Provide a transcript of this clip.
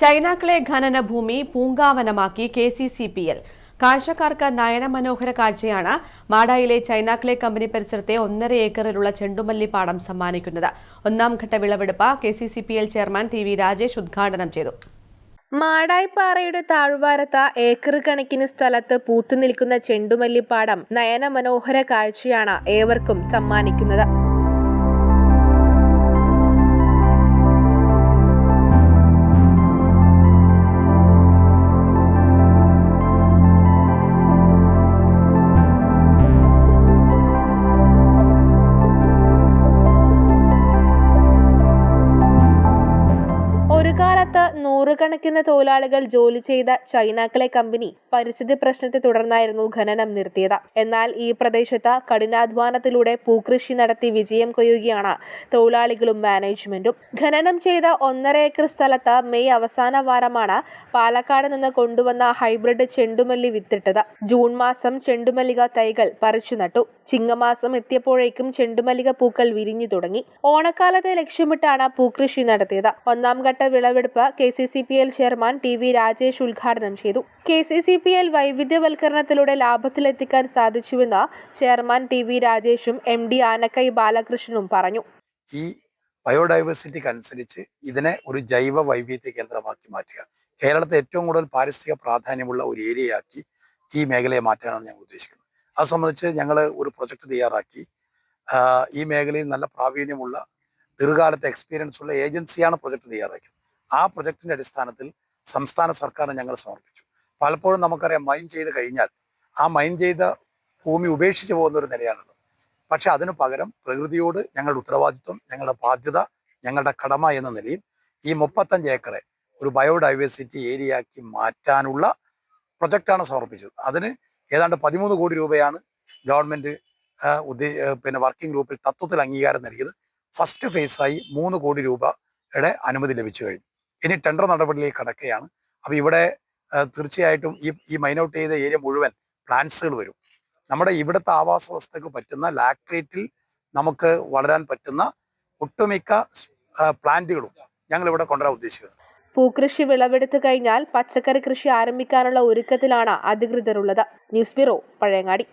ചൈനാക്കളെ ഖനന ഭൂമി പൂങ്കാവനമാക്കി K C C P L. കാഴ്ചക്കാർക്ക് നയനമനോഹര കാഴ്ചയാണ് മാടായിലെ ചൈനാക്കളെ കമ്പനി പരിസരത്തെ ഒന്നര ഏക്കറിലുള്ള ചെണ്ടുമല്ലി പാടം സമ്മാനിക്കുന്നത്. ഒന്നാം ഘട്ട വിളവെടുപ്പ് K C C P L chairman T V Rajesh ഉദ്ഘാടനം ചെയ്തു. മാടായിപ്പാറയുടെ താഴ്വാരത്ത് ഏക്കർ കണക്കിന് സ്ഥലത്ത് പൂത്തു നിൽക്കുന്ന ചെണ്ടുമല്ലിപ്പാടം നയനമനോഹര കാഴ്ചയാണ് ഏവർക്കും സമ്മാനിക്കുന്നത്. കാലത്ത് നൂറുകണക്കിന് തൊഴിലാളികൾ ജോലി ചെയ്ത ചൈനാക്കളെ കമ്പനി പരിസ്ഥിതി പ്രശ്നത്തെ തുടർന്നായിരുന്നു ഖനനം നിർത്തിയത്. എന്നാൽ ഈ പ്രദേശത്ത് കഠിനാധ്വാനത്തിലൂടെ പൂക്കൃഷി നടത്തി വിജയം കൊയ്യുകയാണ് തൊഴിലാളികളും മാനേജ്മെന്റും. ഖനനം ചെയ്ത ഒന്നര ഏക്കർ സ്ഥലത്ത് മെയ് അവസാന വാരമാണ് പാലക്കാട് നിന്ന് കൊണ്ടുവന്ന ഹൈബ്രിഡ് ചെണ്ടുമല്ലി വിത്തിട്ടത്. ജൂൺ മാസം ചെണ്ടുമല്ലിക തൈകൾ പറിച്ചു നട്ടു. ചിങ്ങമാസം എത്തിയപ്പോഴേക്കും ചെണ്ടുമല്ലിക പൂക്കൾ വിരിഞ്ഞു തുടങ്ങി. ഓണക്കാലത്തെ ലക്ഷ്യമിട്ടാണ് പൂക്കൃഷി നടത്തിയത്. ഒന്നാം ഘട്ട വിളവെടുപ്പ് K C C P L chairman T V Rajesh ഉദ്ഘാടനം ചെയ്തു. K C C P L വൈവിധ്യവൽക്കരണത്തിലൂടെ ലാഭത്തിലെത്തിക്കാൻ സാധിച്ചുവെന്ന് ചെയർമാൻ ടി വി രാജേഷും എം ഡി ആനക്കൈ ബാലകൃഷ്ണനും പറഞ്ഞു. ഈ ബയോഡൈവേഴ്സിറ്റിക്ക് അനുസരിച്ച് ഇതിനെ ഒരു ജൈവ വൈവിധ്യ കേന്ദ്രമാക്കി മാറ്റുക. കേരളത്തെ ഏറ്റവും കൂടുതൽ പാരിസ്ഥിതിക പ്രാധാന്യമുള്ള ഒരു ഏരിയയാക്കി ഈ മേഖലയെ മാറ്റാനാണ് ഞങ്ങൾ ഉദ്ദേശിക്കുന്നത്. അത് സംബന്ധിച്ച് ഞങ്ങൾ ഒരു പ്രൊജക്ട് തയ്യാറാക്കി. ഈ മേഖലയിൽ നല്ല പ്രാവീണ്യമുള്ള ദീർഘകാലത്തെ എക്സ്പീരിയൻസ് ഉള്ള ഏജൻസിയാണ് പ്രൊജക്ട് തയ്യാറാക്കിയത്. ആ പ്രൊജക്ടിന്റെ അടിസ്ഥാനത്തിൽ സംസ്ഥാന സർക്കാരിന് ഞങ്ങൾ സമർപ്പിച്ചു. പലപ്പോഴും നമുക്കറിയാം മൈൻ ചെയ്ത് കഴിഞ്ഞാൽ ആ മൈൻ ചെയ്ത ഭൂമി ഉപേക്ഷിച്ച് പോകുന്ന ഒരു നിലയാണുള്ളത്. പക്ഷെ അതിനു പകരം പ്രകൃതിയോട് ഞങ്ങളുടെ ഉത്തരവാദിത്വം ഞങ്ങളുടെ ബാധ്യത ഞങ്ങളുടെ കടമ എന്ന നിലയിൽ ഈ മുപ്പത്തഞ്ച് ഏക്കറെ ഒരു ബയോഡൈവേഴ്സിറ്റി ഏരിയ ആക്കി മാറ്റാനുള്ള പ്രൊജക്റ്റാണ് സമർപ്പിച്ചത്. അതിന് ഏതാണ്ട് പതിമൂന്ന് കോടി രൂപയാണ് ഗവൺമെന്റ് പിന്നെ വർക്കിംഗ് ഗ്രൂപ്പിൽ തത്വത്തിൽ അംഗീകാരം നൽകിയത്. ഫസ്റ്റ് ഫേസായി മൂന്ന് കോടി രൂപയുടെ അനുമതി ലഭിച്ചു കഴിഞ്ഞു. ഇനി ടെൻഡർ നടപടിയിലേക്ക് കടക്കുകയാണ്. അപ്പോൾ ഇവിടെ തീർച്ചയായിട്ടും ഈ ഈ മൈനൗട്ട് ചെയ്ത ഏരിയ മുഴുവൻ പ്ലാന്റ്സുകൾ വരും. നമ്മുടെ ഇവിടുത്തെ ആവാസ വ്യവസ്ഥയ്ക്ക് പറ്റുന്ന ലാക്ട്രേറ്റിൽ നമുക്ക് വളരാൻ പറ്റുന്ന ഒട്ടുമിക്ക പ്ലാന്റുകളും ഞങ്ങൾ ഇവിടെ കൊണ്ടുവരാൻ ഉദ്ദേശിക്കുന്നത്. പൂക്കൃഷി വിളവെടുത്തു കഴിഞ്ഞാൽ പച്ചക്കറി കൃഷി ആരംഭിക്കാനുള്ള ഒരുക്കത്തിലാണ് അധികൃതരുള്ളത്. News bureau Pazhayangadi.